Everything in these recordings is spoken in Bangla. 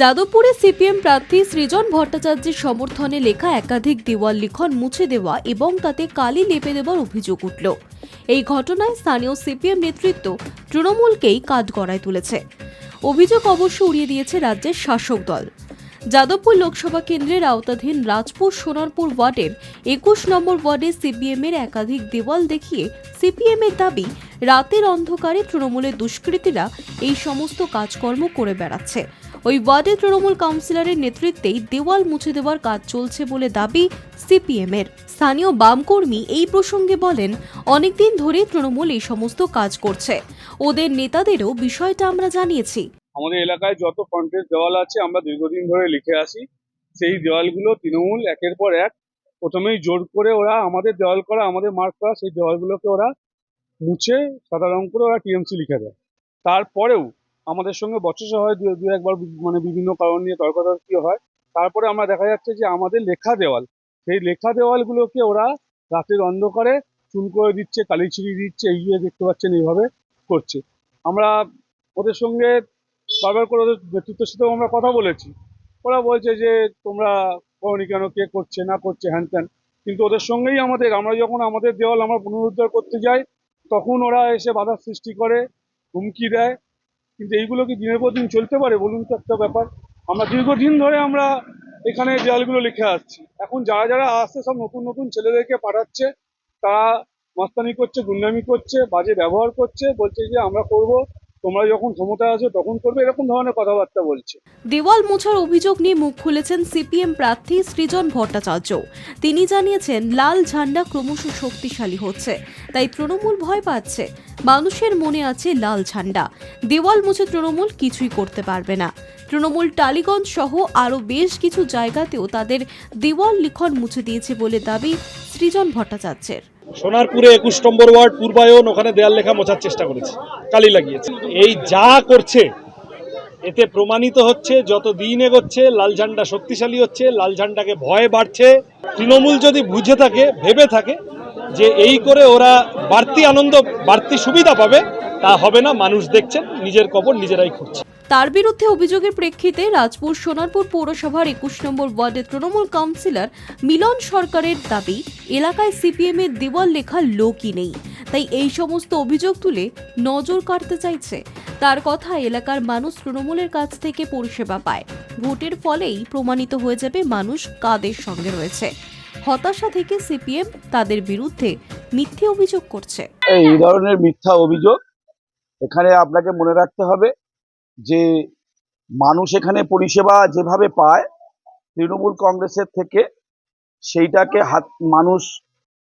যাদবপুরে সিপিএম প্রার্থী সৃজন ভট্টাচার্যের সমর্থনে লেখা একাধিক দেওয়াল লিখন মুছে দেওয়া এবং তাতে কালি লেপে দেওয়ার অভিযোগ উঠল। এই ঘটনায় স্থানীয় সিপিএম নেতৃত্ব তৃণমূলকেই কাজ কাঠগড়ায় তুলেছে। অভিযোগ অবশ্য উড়িয়ে দিয়েছে রাজ্যের শাসক দল। যাদবপুর লোকসভা কেন্দ্রের আওতাধীন রাজপুর সোনারপুর ওয়ার্ডের একুশ নম্বর ওয়ার্ডে সিপিএম এর একাধিক দেওয়াল দেখিয়ে সিপিএম এর দাবি, রাতের অন্ধকারে তৃণমূলের দুষ্কৃতীরা এই সমস্ত কাজকর্ম করে বেড়াচ্ছে। ওই ওয়ার্ডে তৃণমূল কাউন্সিলরের নেতৃত্বেই দেওয়াল মুছে দেওয়ার কাজ চলছে বলে দাবি সিপিএম এর স্থানীয় বাম কর্মী এই প্রসঙ্গে বলেন, অনেকদিন ধরে তৃণমূল এই সমস্ত কাজ করছে। ওদের নেতাদেরও বিষয়টা আমরা জানিয়েছি। আমাদের এলাকায় যত ফ্রন্টেজ দেওয়াল আছে, আমরা দীর্ঘদিন ধরে লিখে আসি। সেই দেওয়ালগুলো তৃণমূল একের পর এক। প্রথমেই জোর করে ওরা আমাদের দেওয়াল করা, আমাদের মার্ক করা, সেই দেওয়ালগুলোকে ওরা মুছে, সাদা রং করে ওরা টিএমসি লিখে দেয়। তারপরেও আমাদের সঙ্গে বচসা হয়, দু দু একবার মানে বিভিন্ন কারণ নিয়ে তর্কাতর্কি হয়। তারপরে আমরা দেখা যাচ্ছে যে আমাদের লেখা দেওয়াল, সেই লেখা দেওয়ালগুলোকে ওরা রাতের অন্ধকারে চুন করে দিচ্ছে, কালি ছিড়িয়ে দিচ্ছে, এই যে দেখতে পাচ্ছেন এইভাবে করছে। আমরা ওদের সঙ্গে বারবার করে ওদের নেতৃত্বের সাথেও আমরা কথা বলেছি। ওরা বলছে যে, তোমরা করনি কেন? কে করছে? না করছে? হ্যান ত্যান। কিন্তু ওদের সঙ্গেই আমাদের, আমরা যখন আমাদের দেওয়াল আমরা পুনরুদ্ধার করতে যাই, তখন ওরা এসে বাধার সৃষ্টি করে, হুমকি দেয়। কিন্তু এইগুলো কি দিনের পর দিন চলতে পারে? বলুন তো একটা ব্যাপার। আমরা দীর্ঘদিন ধরে আমরা এখানে দেয়ালগুলো লিখে আসছি। এখন যারা যারা আসছে, সব নতুন নতুন ছেলেদেরকে পাঠাচ্ছে। তারা মাস্তানি করছে, গুন্ডামি করছে, বাজে ব্যবহার করছে, বলছে যে আমরা করব। তোমরা যখন ক্ষমতায় আছো তখন করবে, এরকম ধরনের কথাবার্তা বলছে। দেওয়াল মোছার অভিযোগ নিয়ে মুখ খুলেছেন সিপিএম প্রার্থী সৃজন ভট্টাচার্য। তিনি জানিয়েছেন, লাল ঝান্ডা ক্রমশ শক্তিশালী হচ্ছে, তাই তৃণমূল ভয় পাচ্ছে। মানুষের মনে আছে লাল ঝান্ডা। দেওয়াল মুছে তৃণমূল কিছুই করতে পারবে না। তৃণমূল টালিগঞ্জ সহ আরও বেশ কিছু জায়গাতেও তাদের দেওয়াল লিখন মুছে দিয়েছে বলে দাবি সৃজন ভট্টাচার্যের। সোনারপুরে একুশ নম্বর ওয়ার্ড পূর্বায়ন, ওখানে দেয়াল লেখা মোছার চেষ্টা করেছে, কালি লাগিয়েছে। এই যা করছে, এতে প্রমাণিত হচ্ছে, যত দিন এগোচ্ছে, লাল ঝান্ডা শক্তিশালী হচ্ছে, লাল ঝান্ডাকে ভয় বাড়ছে। তৃণমূল যদি বুঝে থাকে, ভেবে থাকে, যে এই করে ওরা বাড়তি আনন্দ, বাড়তি সুবিধা পাবে, তা হবে না, মানুষ দেখছেন, নিজের কবর নিজেরাই খুঁজছে তার বিরুদ্ধে অভিযোগের প্রেক্ষিতে রাজপুর সোনারপুর পৌরসভার একুশ নম্বর ওয়ার্ডের তৃণমূল কাউন্সিলর মিলন সরকারের দাবি, এলাকায় সিপিএম এর দেওয়াল লেখা লোকই নেই। তাই এই সমস্ত অভিযোগ তুলে নজর কাটতে চাইছে। তার কথা এলাকার মানুষ তৃণমূলের কাছ থেকে পরিষেবা পায়। ভোটের ফলেই প্রমাণিত হয়ে যাবে মানুষ কাদের সঙ্গে রয়েছে। হতাশা থেকে সিপিএম তাদের বিরুদ্ধে মিথ্যে অভিযোগ করছে। এই ধরনের মিথ্যা অভিযোগ এখানে আপনাকে মনে রাখতে হবে। যে মানুষ এখানে পরিষেবা যেভাবে পায়, তৃণমূল কংগ্রেসের থেকে সেইটাকে হাত, মানুষ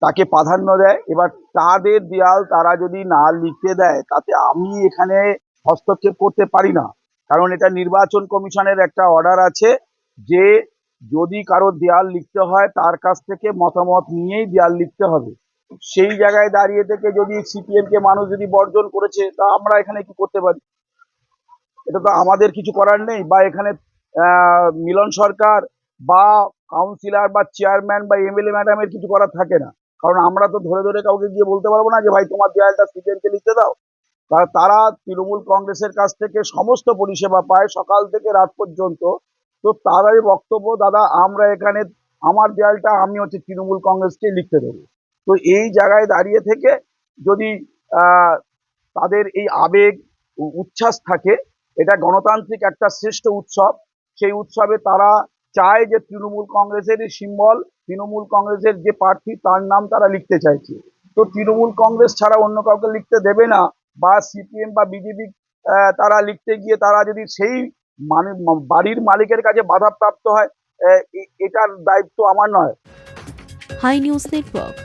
তাকে প্রাধান্য দেয়। এবার তাদের দেয়াল তারা যদি না লিখতে দেয়, তাতে আমি এখানে হস্তক্ষেপ করতে পারি না। কারণ এটা নির্বাচন কমিশনের একটা অর্ডার আছে যে যদি কারও দেয়াল লিখতে হয়, তার কাছ থেকে মতামত নিয়েই দেয়াল লিখতে হবে। সেই জায়গায় দাঁড়িয়ে থেকে যদি সিপিএম কে মানুষ যদি বর্জন করেছে, তা আমরা এখানে কি করতে পারি? এটা তো আমাদের কিছু করার নেই বা এখানে মিলন সরকার বা কাউন্সিলর বা চেয়ারম্যান বা এমএলএ ম্যাডামের কিছু করার থাকে না। কারণ আমরা তো ধরে ধরে কাউকে গিয়ে বলতে পারব না যে, ভাই, তোমার দেয়ালটা কে লিখতে দাও। তারা তৃণমূল কংগ্রেসের কাছ থেকে সমস্ত পরিষেবা পায় সকাল থেকে রাত পর্যন্ত। তো তারাই বক্তব্য, দাদা, আমরা এখানে আমার দেয়ালটা, আমি হচ্ছে তৃণমূল কংগ্রেসকে লিখতে দেবো। তো এই জায়গায় দাঁড়িয়ে থেকে যদি তাদের এই আবেগ উচ্ছ্বাস থাকে এটা গণতান্ত্রিক একটা শ্রেষ্ঠ উৎসব। সেই উৎসবে তারা চায় যে তৃণমূল কংগ্রেসের সিম্বল, তৃণমূল কংগ্রেসের যে প্রার্থী তার নাম তারা লিখতে চাইছে। তো তৃণমূল কংগ্রেস ছাড়া অন্য কাউকে লিখতে দেবে না, বা সিপিএম বা বিজেপি তারা লিখতে গিয়ে তারা যদি সেই মানে বাড়ির মালিকের কাছে বাধাপ্রাপ্ত হয় এটার দায়িত্ব আমার নয়। High news network.